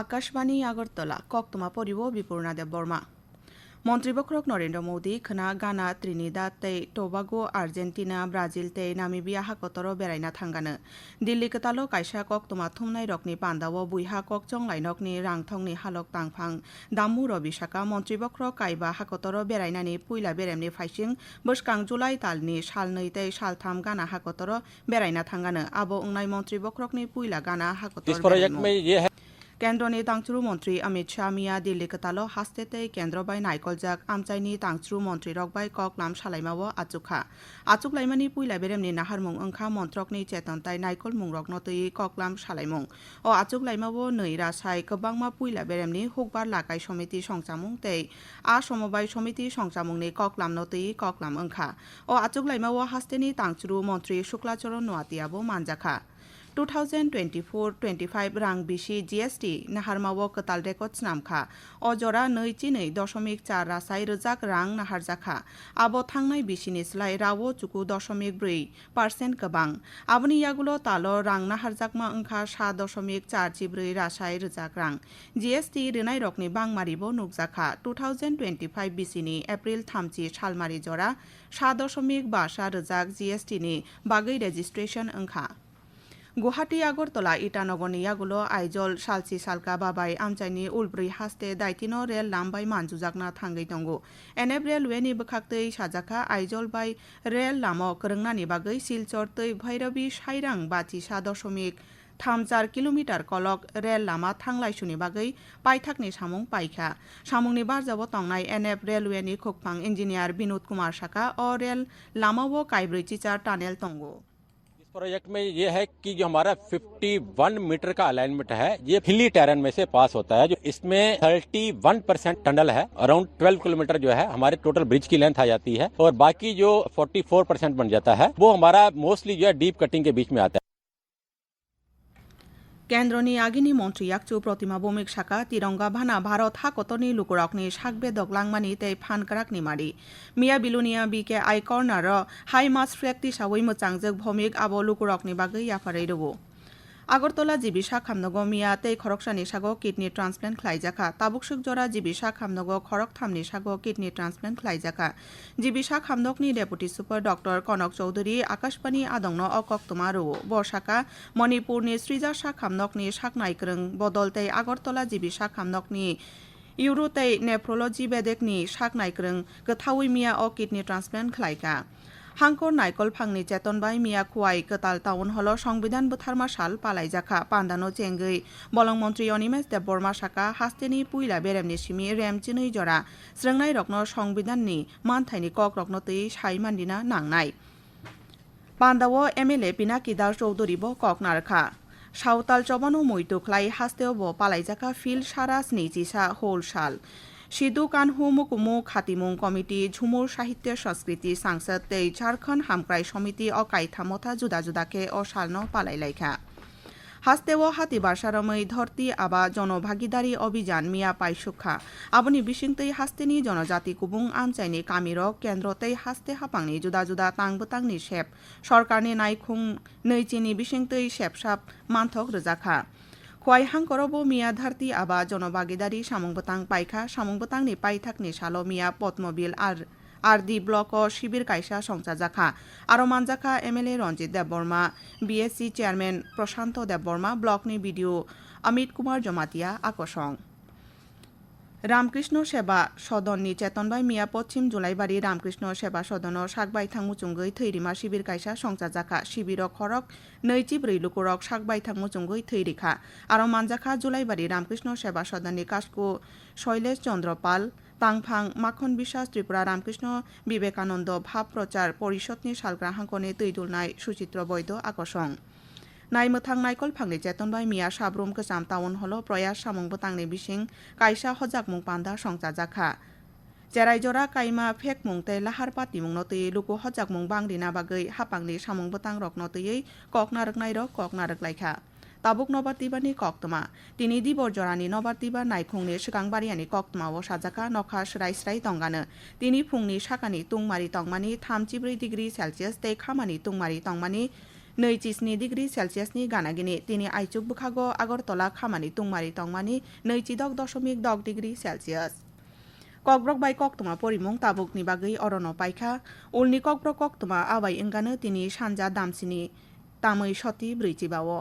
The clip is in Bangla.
আকাশবাণী আগরতলা কক্তমা পৰিব বিপূৰ্ণা দেৱ বৰ্মা মন্ত্ৰীবক্ৰক নরেন্দ্র মোদী খনা গানা ত্রিনিদা তৈ টোবাগো আর্জেন্টিনা ব্রাজিল তৈ নামিবিয়া হাকতর বেৰাইনা থাংগানো। দিল্লি কতালো কাইসা কক তোমা থুমনাই রকনি পান্ডাও বুইহা কক চংলাইনকনি রাংথংনি হালক তাংফাং দামু রবি শাখা মন্ত্ৰীবক্ৰ কাইবা হাকতর বেৰাইনানি পুইলা বেরেমনি ফাইসিং বসকাং জুলাই তালনি নই তৈ সাল থাম গানা হাকতর বেৰাইনা থাংগানো। আবো উংনাই মন্ত্ৰীবক্ৰকনি পুইলা গানা হাকতর কেন্দ্রনি তাংচুরু মন্ত্রী অমিত শাহ, মিয়া দিল্লি কতাল হাস্তেতে কেন্দ্র বাই নাইকলজাক আমচাইনি তাংচুরু মন্ত্রী রক বাই ককলাম সালাইমাও আচুখা। আচুক লাইমানি পুইলা বেরেমনি নাহার মুং ওংখা মন্ত্রকনি চেতন তাই নাইকল মুং রক কক নাম সালাইমুং ও আচুক লাইমাও নই রাসাই কবাংমা পুইলা বেরেমনি হুকবার লাকাই সমিতি সংসামুং তেই। আ সমবায় সমিতি সংসামুংনি ককলাম নতই ককলাম অংখা। ও আচুক লাইমাও হাস্তেনি তাংচুরু মন্ত্রী শুক্লাচরণ নোয়াতিয়াবো মানজাখা। Two thousand twenty four twenty five ৰাং বিশি জি এছ টি নাহারমাব কোতাল রেকর্ডস নামখা। অজরা नै चिनै দশমিক চার রাসাই रोजाक रां নাহারজাখা আবো থাংনাই বিশিনি স্লাই রাও চুকু দশমিক ব্रै পার্সেন্ট गोबां আবনি ইয়াগুলো তালো রাং নাহারজাকমা ওंखा सा দশমিক চার জিব্रै রাসাই रोजाक रां জিএসটি রেনাই রকনি বাংমারিব नुगजाखा টু থাউজেন্ড টুৱেণ্টি ফাইভ বিশিনি এপ্রিল थामजि सालमारि जरा सा दशमिक बासा रोजाक जिएसटिनि बागै रेजिस्ट्रेशन ओंखा গুহাটি আগরতলা, ইটানগর, নিয়াগুলো, আইজল সালসি সালকা, বাবাই, আমচাইনি, উলব্রি, হাস্তে দায়তিনো রেল, লামবাই মানজুজাকনা থাঙ্গৈ দঙ্গো এনেব রেলওয়েনি বখাক্তৈ সাজাকা আইজল বাই, রেল, লামক, রোংনানি বাগৈ শিলচর, তৈ, ভৈরবী, সাইরাং বাচিসা দশমিক থাম চার কিলোমিটার কলক, রেল, লামা থাংলাইসুনি বাগৈ পাইথাকনি, সামুং, পাইখা। সামুংনি, বারজাব, তংনাই, এনএফ রেলওয়েনি খোকপাং, ইঞ্জিনিয়ার বিনোদ কুমার সাকা অ রেল, লামাও কাইব্রৈচিচার টানেল, তঙ্গো। प्रोजेक्ट में ये है कि जो हमारा 51 मीटर का अलाइनमेंट है, ये हिली टेरन में से पास होता है, जो इसमें 31 परसेंट टनल है अराउंड 12 किलोमीटर जो है, हमारे टोटल ब्रिज की लेंथ आ जाती है, और बाकी जो 44 परसेंट बन जाता है, वो हमारा मोस्टली जो है डीप कटिंग के बीच में आता है। কেন্দ্রনি আগিনি মন্ত্রী ইয়াকচু প্রতিমা বমিক শাখা, তিরঙ্গা ভানা, ভারত হাকতনি লুকুরকনি সাকবে দগলাংমানি তৈ ফানকরাকনি মারি মিয়া Belonia BK I corner high mast ফ্রেক্তি সাবই মোচাংজক ভমিক আবো লুকুরকনি বাগৈ ইয়াফারাই রবো। আগরতলা জিবিসা খামনগ মিয়া তৈ খরকসানি সাগো কিডনি ট্রান্সপ্লান্ট খ্লাইজাখা তাবুকসুক জরা জিবিসা খামনগ খরক থামনি সাগো কিডনি ট্রান্সপ্লান্ট খ্লাইজাখা জিবিসা খামনকনি deputy super doctor Kanak Chowdhury, Akashvani আদংন অকক্তমা রো বর্ষাকা, মণিপুরনি সৃজাসা খামনকনি সাকনাইক্রং বদলতৈ আগরতলা জিবিসা খামনকনি ইউরোতৈ নেফ্রোলজি বেদেকনি সাকনাইক্রং গথাউই মিয়া অ কিডনি ট্রান্সপ্লান্ট খ্লাইকা হাংকর নাইকল ফাংনি চেতনবাই মিয়া খুয়াই কতাল টাউন হল সংবিধান বুথারমা সাল পালাইজাখা পান্দানো চেঙ্গৈ বলং মন্ত্রী অনিমেষ দেববর্মা সাকা হাস্তেনি পুইলা বেরেমনি সিমি রেম চিনৈ জরা স্রংনাই রকন সংবিধাননি মানথাইনি কক রকন তৈ সাই মান্দিনা নাংনাই। পান্দাও এমএলএ পিনাকি দাস চৌধুরীব কক নারখা সাঁওতাল চবানো মৈতুখলাই হাস্তেও ব পালাইজাকা ফিল সারা স্নিচিসা হোল সাল সিধু কানহু মুকুমু খাতিমুং কমিটি, ঝুমুর সাহিত্য সংস্কৃতি সাংসদ তৈ ঝাড়খণ্ড হামক্রাই সমিতি অকাই থামথা জুদা জুদাকে অ সালন পালাইলাইখা হাস্তেও হাতি বাসারमै ধরতি আবা জনভাগিদারি অভিযান মিয়া পাইসুখা আবনি বিসিংতৈ হাস্তেনি জনজাতি কুবুং আমচাইনি কামিরক কেন্দ্রতৈ হাস্তে হাপাংনি জুদা জুদা তাংবতাংনি সেপ সরকারনি নাইখুং নৈচিনি বিসিংতৈ সেপসাপ মানথক রোজাখা খোয়াই করব মিয়া ধারতি আবা জনভাগিদারি সামংবতাং পাইখা সামংবতাংনি পাইথাকনি সালো মিয়া Padmabil R R D block শিবির কাইসা সংচাজাখা আরও মানজাখা MLA Ranjit Debbarma BSC chairman Prashanta Debbarma ব্লকনি BDO Amit Kumar Jamatia আকর্ষণ। রামকৃষ্ণ সেবা সদননি চেতনবাই মিয়া পশ্চিম জুলাইবাড়ি রামকৃষ্ণ সেবা সদন সাকবাই থাংমুচুঙ্গৈ থৈরিমা শিবির কাইসা সংচাজাখা শিবির খরক নৈচি ব্रै লুকুরক সাকবাই থাংমুচুঙ্গৈ থৈরিখা। আরও মানজাখা জুলাইবাড়ি রামকৃষ্ণ সেবা সদননি কাসকু শৈলেশ চন্দ্র পাল, তাংফাং, মাখন বিশ্বাস, ত্রিপুরা রামকৃষ্ণ, বিবেকানন্দ ভাব প্রচার পরিষদনি সালগ্রা হাঙ্কনে তৈদুলনাই সুচিত্র বৈদ্য আকর্ষণ। নাইমোথাং নাইকল ফাংনি চেতনবাই মিয়া সাব্রুম গোজাম টাউন হল প্রয়াস সামংবো তাংনি বিসিং কাইসা হজাকমুং পান্দা সংচাজাখা জেরাইজরা কাইমা ফেক মুংতে লাহার পাতি মুং নতৈ লুকু হজাক মুং বাংদিনা বাগৈ হাপাংনি সামং বতাং রক নতৈ কক নারকনাই রক কক নারকলাইখা তাবুক নবাতিবানি কক্তমা তিনি দিবর জরানি নবাতিবা নাইখুংনি সিগাংবারিয়ানি কক্তমাও সাজাকা নখা স্রাই স্রাই তঙ্গানো তিনি ফুংনি সাকানি তুংমারি তংমানি থামচিব্रै ডিগ্রি সেলসিয়াস তে খামানি তুংমারি তংমানি नैचिस्नि डिग्री গানাগিনি गानागिनि दिनै বুখাগ আগরতলা आगरतला खामानि টংমানি तंमानि नैचिदक दशमिक দক ডিগ্রি সেলসিয়াস কক্রক বাই কক্তমা পরিমং তাবুকনি বাগৈ অরণ পাইখা উলনি কক্রক কক্তমা আবাই এঙ্গানো তিনি সানজা দামসিনি তামৈ সতী ব্রৈচিবাও